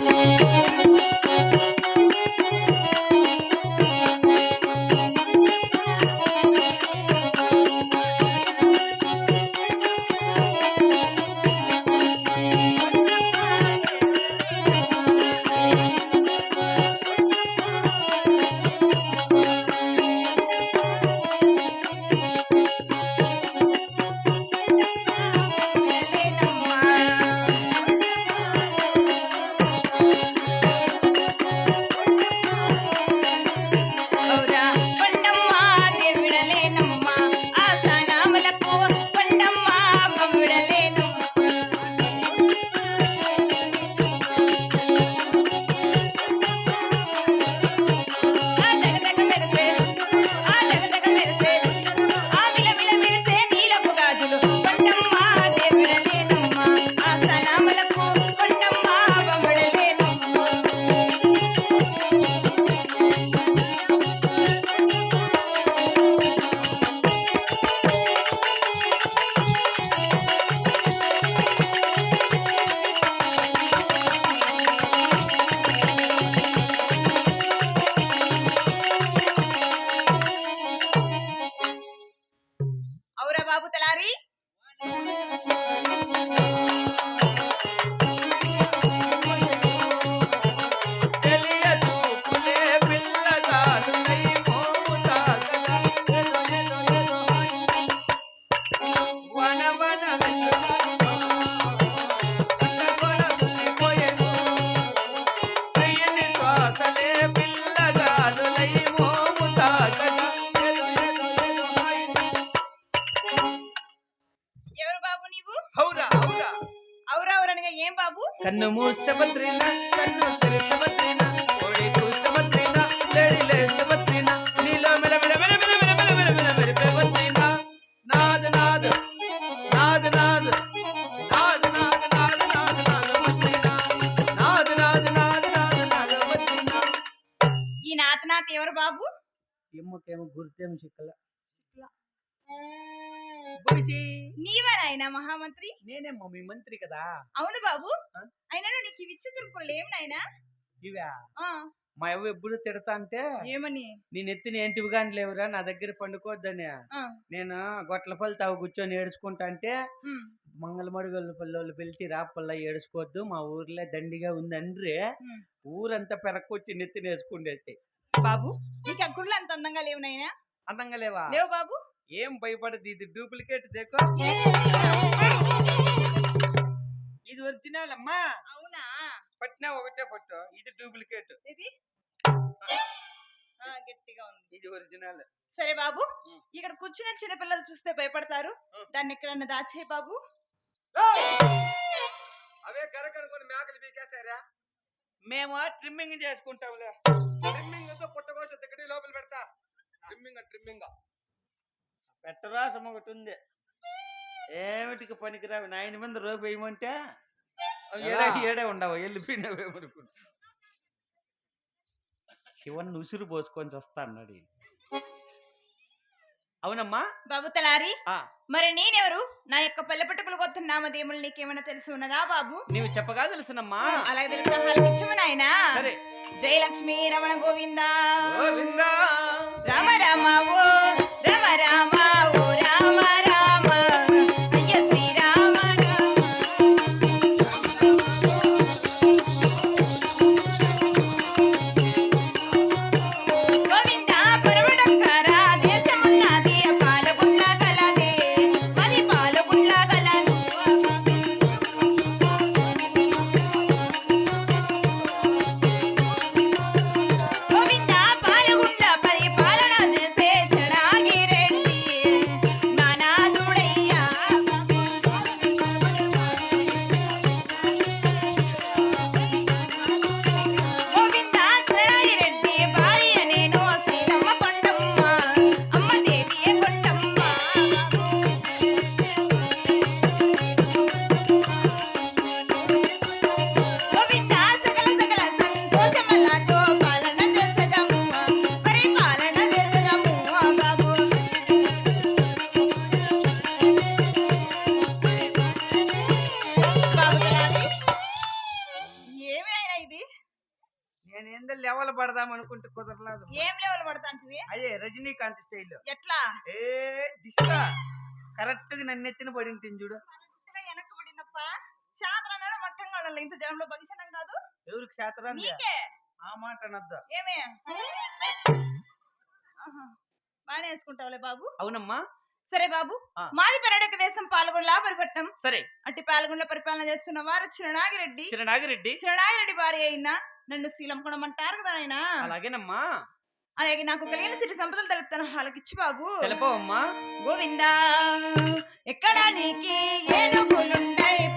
Música గుర్తేం చిక్కల. బుడిచి నీవే నాయనా మహామంత్రి? నేనే మమ్మీ మంత్రి కదా. అవును బాబు? అయినా నీకు ఇవి ఇచ్చే తిరుపులు ఏం నాయనా. ఇవా? మా అవ్వ ఎప్పుడు తిడతా అంటే ఏమని? నేను ఎత్తిన ఏంటివి కానీ లేవురా నా దగ్గర పండుకోవద్దని. నేను గొట్లపల్లి తావు కూర్చొని ఏడుచుకుంటా అంటే ఉమ్, మంగళమడుగల పల్లెలు పిలిచి రాపల్ల ఏడుచుకోవద్దు మా ఊర్లో దండిగా ఉందండ్రి. ఉమ్. ఊరంతా పెరక్కొచ్చి నెత్తిన వేసుకుండేది. బాబు? నీకు ఆ గుళ్ళు అంత అందంగా లేవు నాయనా? అందంగా లేవా? లేవు బాబు? ఏం భయపడదు ఇది డూప్లికేట్ దేకో? ఇది ఒరిజినల్ అమ్మా. అవునా? పట్టినా ఒకటే పట్టు ఇది డూప్లికేట్. ఇది? ఆ, గట్టిగా ఉంది. ఇది ఒరిజినల్. సరే బాబు. ఇక్కడ కూర్చున్న చిన్న పిల్లలు చూస్తే భయపడతారు. దాన్ని ఎక్కడన్నా దాచేయి బాబు. అవే కరకనుకొని మేకలు పీకేశారా మేము ట్రిమ్మింగ్ చేసుకుంటాంలే. ట్రిమ్మింగ్తో పుట్టకోస దిగడి లోపల పెడతా. Trimming trimming. పెట్టరాసం ఒకటి ఉంది ఏమిటికి పనికిరావు? నాయన మంది రోపు వేయమంటే? ఏడే ఉండవు. వెళ్ళిపోయినవేమనుకుంటా శివన్ ఉసురు పోసుకొని వస్తా అన్నాడు. అవునమ్మా? బాబు తలారి ఆ. మరి నేనెవరు? నా యొక్క పల్లె పట్టుకులు కొత్త నామదేములు నీకేమైనా తెలిసి ఉన్నదా బాబు? నీవు చెప్పగా తెలుసునమ్మా. అలాగే తెలుసా హాలకిచ్చము నాయనా. సరే. జయలక్ష్మి రమణ గోవింద. గోవిందా. రామ రామ ఓ అనుకుంటే కుదరలేదు ఏం లెవెల్ పడతాంటివి? అయ్యే రజనీకాంత్ స్టైల్ ఎట్లా? ఏ దిశ కరెక్ట్గా నన్ను ఎత్తిన పడి ఉంటుంది చూడు వెనక్కి పడిందప్ప. మట్టంగా ఉండాలి. ఇంత జనంలో భవిష్యనం కాదు. ఎవరికి శాతరాన్ని నీకే. ఆ మాట అనద్దు. ఏమే? ఆహా. బాగానే వేసుకుంటావులే బాబు. అవునమ్మా. సరే బాబు. మాది పర్యాటక దేశం పాల్గొన లాభపట్నం సరే. అట్టి పాల్గొండ పరిపాలన చేస్తున్న వారు చిరనాగిరెడ్డి. చిరనాగిరెడ్డి. చిరనాగిరెడ్డి భార్య అయినా నన్ను శీలం కొనమంటారు కదా ఆయన. అలాగేనమ్మా. అలాగే నాకు కలిగిన సిరి సంపదలు తెలుపుతాను. వాళ్ళకిచ్చి బాబు. తెలుపవమ్మా. గోవిందా ఎక్కడ నీకి ఏనుగులుంటాయి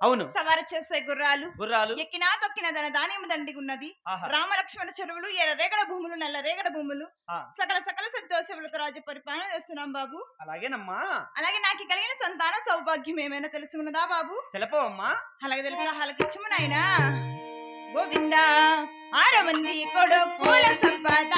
అవును. సవారు చేసే గుర్రాలు గుర్రాలు. ఎక్కినా తొక్కిన దన ధాన్యము దండిగున్నది ఆహా. రామలక్ష్మణ చెరువులు ఎర్ర రేగడ భూములు నల్ల రేగడ భూములు. సకల సకల సంతోషములతో రాజ్య పరిపాలన చేస్తున్నాం బాబు. అలాగేనమ్మా. అలాగే నాకు కలిగిన సంతాన సౌభాగ్యం ఏమైనా తెలుసుకున్నదా బాబు? తెలపవమ్మా. అలాగే తెలుపుతా హలకిచ్చము నాయనా. గోవిందా ఆరు మంది కొడుకుల సంపద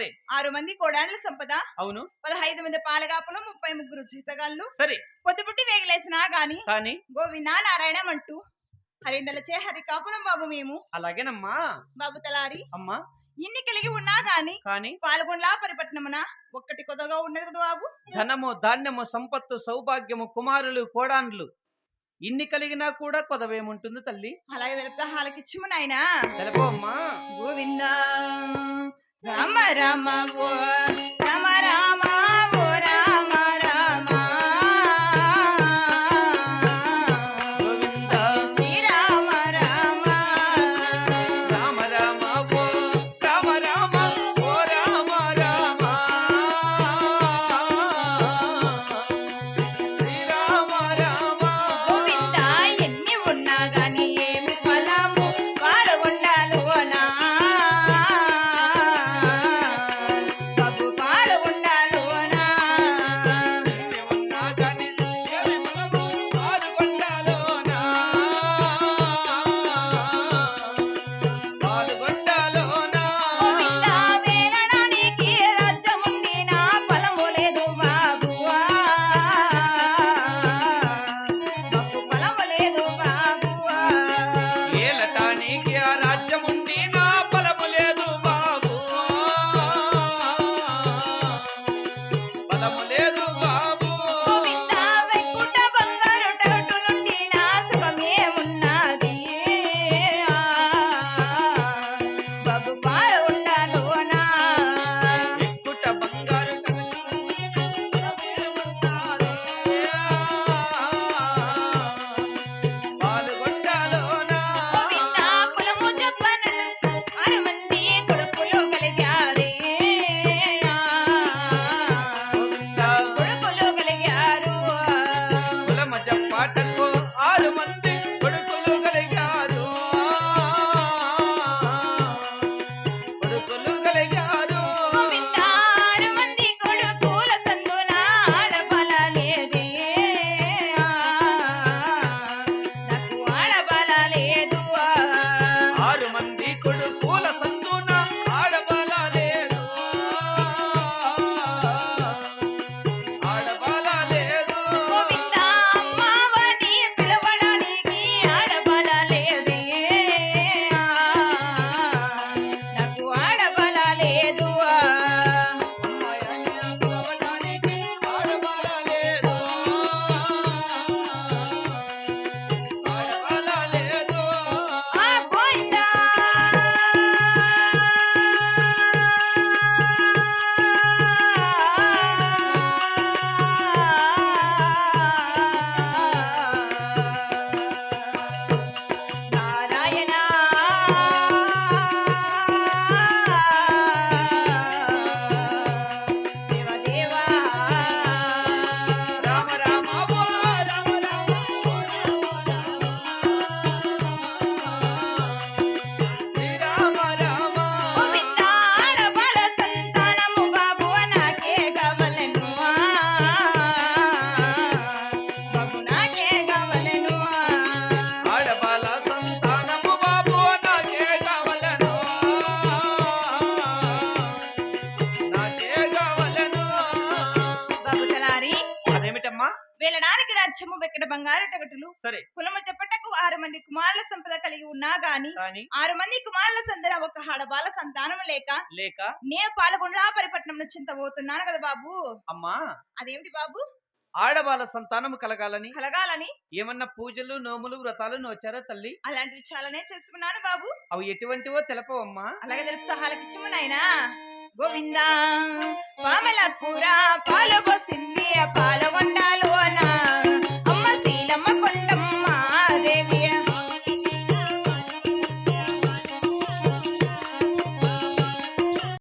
సరే. ఆరు మంది కోడాళ్ళ సంపద అవును. పదహైదు మంది పాలగాపులు ముప్పై ముగ్గురు జీతగాళ్ళు సరే. పొద్దు పుట్టి వేగలేసినా గాని కానీ గోవింద నారాయణమంటూ హరిందలచే హరి కాపురం బాబు మేము. అలాగేనమ్మా. బాబు తలారి. అమ్మా. ఇన్ని కలిగి ఉన్నా గాని కానీ పాల్గొనలా పరిపట్నమున ఒక్కటి కొదగా ఉన్నది కదా బాబు. ధనము ధాన్యము సంపత్తు సౌభాగ్యము కుమారులు కోడాన్లు ఇన్ని కలిగినా కూడా కొదవేముంటుంది తల్లి? అలాగే తెలుపుతా హాలకిచ్చుము నాయనా. తెలపమ్మా గోవింద రామ రామ ఓ ಸೇರುವಾ వెక్కడ బంగారు టగటులు సరే. కులము చెప్పటకు ఆరు మంది కుమారుల సంపద కలిగి ఉన్నా గాని ఆరు మంది కుమారుల సందన ఒక ఆడబాల సంతానం లేక లేక నేను పాల్గొండా పరిపట్నం చింతబోతున్నాను కదా బాబు. అమ్మా! అదేమిటి బాబు? ఆడబాల సంతానము కలగాలని కలగాలని ఏమన్నా పూజలు నోములు వ్రతాలు నోచారా తల్లి? అలాంటివి చాలానే చేసుకున్నాను బాబు. అవి ఎటువంటివో తెలపవమ్మా. అలాగే తెలుపుతా హాలకిచ్చము నాయనా. గోవిందా పామల కూర పాలు పోసింది పాలు